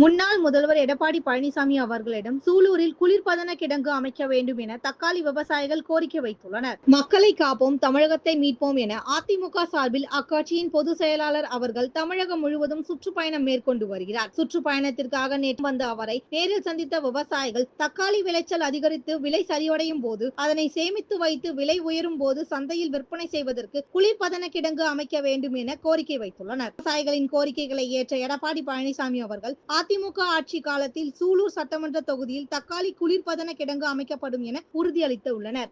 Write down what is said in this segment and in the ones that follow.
முன்னாள் முதல்வர் எடப்பாடி பழனிசாமி அவர்களிடம் சூலூரில் குளிர்பதன கிடங்கு அமைக்க வேண்டும் என தக்காளி விவசாயிகள் கோரிக்கை வைத்துள்ளனர். மக்களை காப்போம் தமிழகத்தை மீட்போம் என அதிமுக சார்பில் அக்கட்சியின் பொதுச் செயலாளர் அவர்கள் தமிழகம் முழுவதும் சுற்றுப்பயணம் மேற்கொண்டு வருகிறார். சுற்றுப்பயணத்திற்காக நேற்று வந்த அவரை நேரில் சந்தித்த விவசாயிகள் தக்காளி விளைச்சல் அதிகரித்து விலை சரிவடையும் போது அதனை சேமித்து வைத்து விலை உயரும் போது சந்தையில் விற்பனை செய்வதற்கு குளிர்பதன கிடங்கு அமைக்க வேண்டும் என கோரிக்கை வைத்துள்ளனர். விவசாயிகளின் கோரிக்கைகளை ஏற்ற எடப்பாடி பழனிசாமி அவர்கள் அதிமுக ஆட்சி காலத்தில் சூலூர் சட்டமன்ற தொகுதியில் தக்காளி குளிர்பதன கிடங்கு அமைக்கப்படும் என உறுதியளித்து உள்ளனர்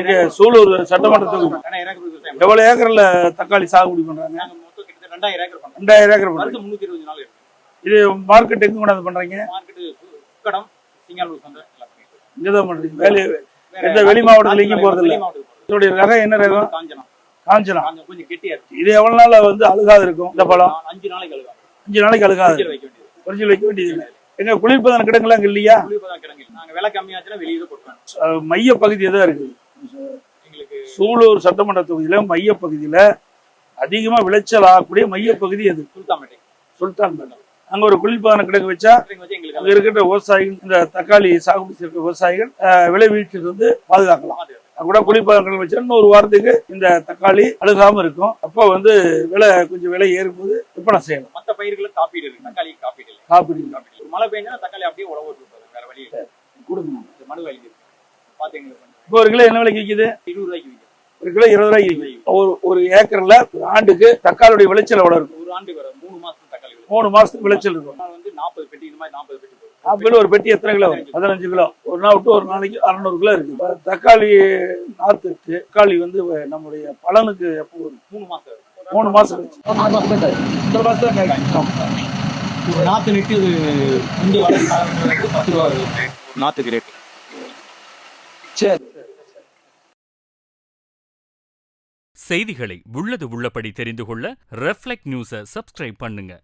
இங்க சூலூர் சட்டமன்ற தொகுதி. எவ்வளவு ஏக்கர்ல தக்காளி சாகுபடி பண்றாங்க? நாங்க மொத்தம் கிட்டத்தட்ட ரெண்டாயிரம் ஏக்கர் பண்றோம். ரெண்டாயிரம் ஏக்கர் பண்றாங்க. நாள் இது மார்க்கெட் எங்க கொண்டாந்து பண்றீங்க. இங்கதான் பண்றீங்க. வேலை எந்த வெளி மாவட்டத்துல எங்கேயும் போறது இல்ல இதோடைய ரகம் என்ன ரகம்? காஞ்சனா. காஞ்சனம் கொஞ்சம் கெட்டியா இருக்கு. இது எவ்வளவு நாள்ல வந்து அழுகாது இருக்கும் இந்த பழம்? அஞ்சு நாளைக்கு அழுகாது. அஞ்சு நாளைக்கு அழுகாது. ஃப்ரிட்ஜில் வைக்க வேண்டியது எங்க குளிர்பதன கிடங்குலாம் அங்க இல்லையா? கிடங்கு மைய பகுதி தான் எங்களுக்கு சூலூர் சட்டமன்ற தொகுதியில மைய பகுதியில அதிகமா விளைச்சல் ஆகக்கூடிய மைய பகுதி அது. சுல்தான்பேட்டை. சுல்தான் பேட்டை அங்க ஒரு குளிர்பதன கிடங்கு வச்சா கிடங்கு வச்சு அங்க இருக்கிற விவசாயிகள் இந்த தக்காளி சாகுபடி செய்யற விவசாயிகள் விலை வீழ்ச்சியிலிருந்து வந்து பாதுகாக்கலாம். கூட குளிர்பதன வச்சா இன்னும் ஒரு வாரத்துக்கு இந்த தக்காளி அழுகாம இருக்கும். அப்போ வந்து விலை கொஞ்சம் விலை ஏறும்போது விற்பனை செய்யலாம். பயிர்களுக்கு காப்பீடு இருக்கு தக்காளி காப்பீடு இல்லை. காப்பீடு காப்பீடு. ஒரு மழை பெஞ்சா தக்காளி அப்படியே உழவு விட்டுருப்பாரு வேற வழி இல்லை. கொடுங்க. இந்த மனு வழி இருக்கு. பாத்து எங்களுக்கு கொஞ்சம் இப்போ ஒரு கிலோ என்ன விலைக்கு விற்கிது இருபது ரூபாய்க்கு விற்கும் ஒரு கிலோ இருபது ரூபாய்க்கு விற்கிது ஒரு ஒரு ஏக்கர்ல ஒரு ஆண்டுக்கு தக்காளியுடைய விளைச்சல் எவ்வளவு இருக்கும்? ஒரு ஆண்டு வர மூணு மாசம் தக்காளி. மூணு மாசத்துக்கு விளைச்சல் இருக்கும். வந்து நாற்பது பெட்டி இந்த மாதிரி நாற்பது பெட்டி அப்படி ஒரு பெட்டி எத்தனை கிலோ வரும்? பதினஞ்சு கிலோ. ஒரு நாள் விட்டு ஒரு நாளைக்கு அறநூறு கிலோ இருக்கு. தக்காளி நாத்து இருக்கு. தக்காளி வந்து நம்முடைய பலனுக்கு எப்போ வரும்? மூணு மாசம். மூணு மாசம் கழிச்சு. இந்த மாசம் தான் காய்க்கும். ஒரு நாத்து நெட்டு வர பத்து ரூபா நாத்துக்கு ரேட் சரி செய்திகளை உள்ளது உள்ளபடி தெரிந்து கொள்ள ரெஃப்ளெக்ட் நியூஸை சப்ஸ்கிரைப் பண்ணுங்க